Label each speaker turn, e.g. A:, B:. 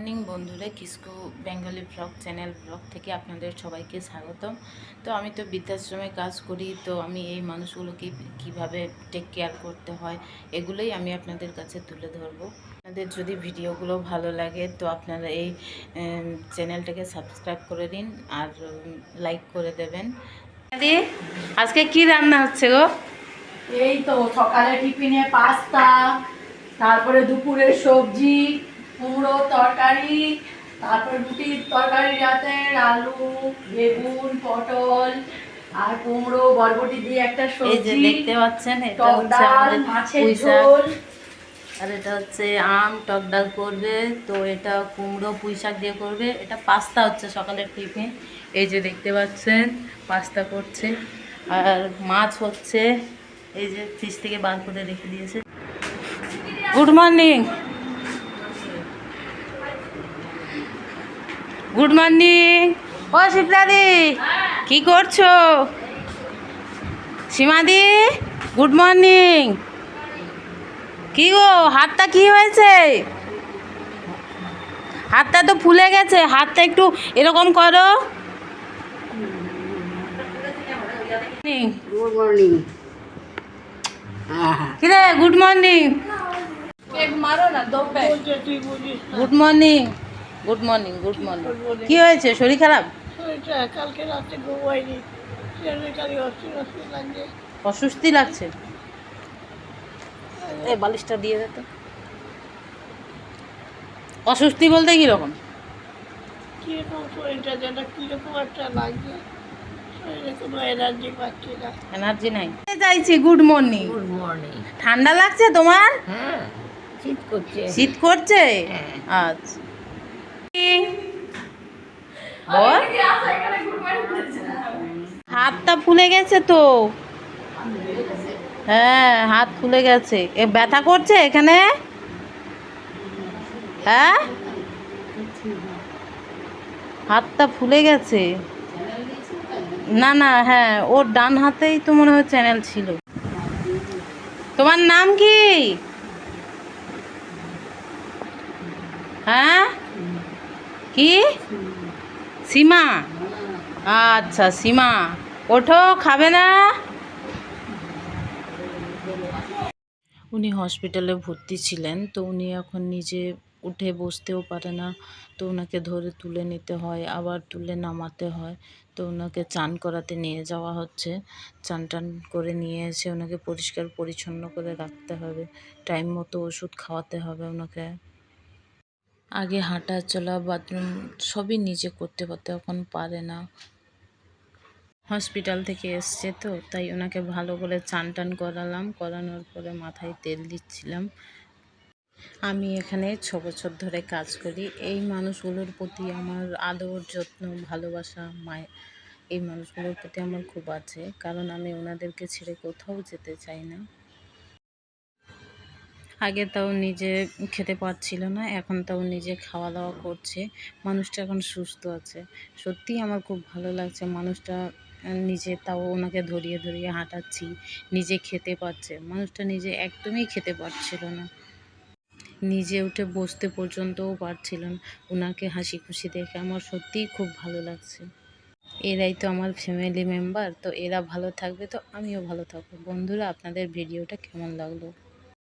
A: Morning বন্ধুরা Kisku Bengali vlog channel vlog থেকে আপনাদের সবাইকে স্বাগতম। তো আমি তো বৃদ্ধাশ্রমে কাজ করি, তো আমি এই মানুষগুলোকে কীভাবে টেক কেয়ার করতে হয় এগুলোই আমি আপনাদের কাছে তুলে ধরবো। আপনাদের যদি ভিডিওগুলো ভালো লাগে, তো আপনারা এই চ্যানেলটাকে সাবস্ক্রাইব করে দিন আর লাইক করে দেবেন। আজকে কি রান্না হচ্ছে গো?
B: এই তো সকালে টিফিনে পাস্তা, তারপরে দুপুরের সবজি, কুমড়ো তরকারি তারপর রুটির তরকারি রাতের আলু বেগুন পটল আর কুমড়ো বরবটি দিয়ে একটা সবজি
A: দেখতে পাচ্ছেন এটা হচ্ছে আমাদের
B: মাছের ঝোল।
A: আর এটা হচ্ছে আম টক ডাল করবে তো এটা কুমড়ো পুঁই শাক দিয়ে করবে। এটা পাস্তা হচ্ছে সকালের টিফিন এই যে দেখতে পাচ্ছেন পাস্তা করছে। আর মাছ হচ্ছে এই যে ফ্রিজ থেকে বার করে রেখে দিয়েছে। Good morning! গুড মর্নিং ও শিবদাদি কি করছ? সীমাদি গুড মর্নিং কি গো হাতটা কি হয়েছে? হাতটা তো ফুলে গেছে হাতটা একটু এরকম করো।
B: গুড মর্নিং
A: কিরে গুড মর্নিং
B: মারো না
A: good morning good morning good morning কি হয়েছে? শরীর খারাপ?
B: কালকে রাতে ঘুমাইনি লাগছে।
A: অস্বস্তি লাগছে? এই বালিশটা দিয়ে দে তো। অস্বস্তি বলতে কীরকম?
B: কীরকম শরীরটা যেন কীরকম একটা লাগছে। শরীরে এনার্জি পাচ্ছি না।
A: এনার্জি নাই। চাইছি গুড মর্নিং
B: গুড মর্নিং
A: ঠান্ডা লাগছে তোমার?
B: হ্যাঁ শীত করছে।
A: শীত করছে?
B: হ্যাঁ।
A: আচ্ছা। বল। হাতটা ফুলে গেছে তো। হ্যাঁ হাত ফুলে গেছে। এ ব্যথা করছে এখানে? হ্যাঁ? হাতটা ফুলে গেছে। না না হ্যাঁ ওর ডান হাতেই তো মনে হয় চ্যানেল ছিল। তোমার নাম কি? হ্যাঁ? কি? সীমা? আচ্ছা সীমা। ওঠো, খাবে না? উনি হসপিটালে ভর্তি ছিলেন, তো উনি এখন নিজে উঠে বসতেও পারে না, তো ওনাকে ধরে তুলে নিতে হয়, আবার তুলে নামাতে হয়, তো ওনাকে চান করাতে নিয়ে যাওয়া হচ্ছে। চান টান করে নিয়ে এসে ওনাকে পরিষ্কার পরিচ্ছন্ন করে রাখতে হবে, টাইম মতো ওষুধ খাওয়াতে হবে ওনাকে আগে হাঁটা, চলা বাথরুম সবই নিজে করতে পারতো, এখন পারে না। হসপিটাল থেকে এসছে তো, তাই ওনাকে ভালো করে চান টান করালাম, করানোর পরে মাথায় তেল দিচ্ছিলাম। আমি এখানে ছ বছর ধরে কাজ করি। এই মানুষগুলোর প্রতি আমার আদর, যত্ন, ভালোবাসা, মায়, এই মানুষগুলোর প্রতি আমার খুব আছে। কারণ আমি ওনাদেরকে ছেড়ে কোথাও যেতে চাই না। আগে তাও নিজে খেতে পারছিল না, এখন তাও নিজে খাওয়া দাওয়া করছে। মানুষটা এখন সুস্থ আছে। সত্যিই আমার খুব ভালো লাগছে। মানুষটা নিজে তাও ওনাকে ধরিয়ে ধরিয়ে হাঁটাচ্ছি। নিজে খেতে পারছে। মানুষটা নিজে একদমই খেতে পারছিল না। নিজে উঠে বসতে পর্যন্তও পারছিল না। ওনাকে হাসি খুশি দেখে আমার সত্যিই খুব ভালো লাগছে। এরাই তো আমার ফ্যামিলি মেম্বার তো এরা ভালো থাকবে, তো আমিও ভালো থাকব। বন্ধুরা, আপনাদের ভিডিওটা কেমন লাগল?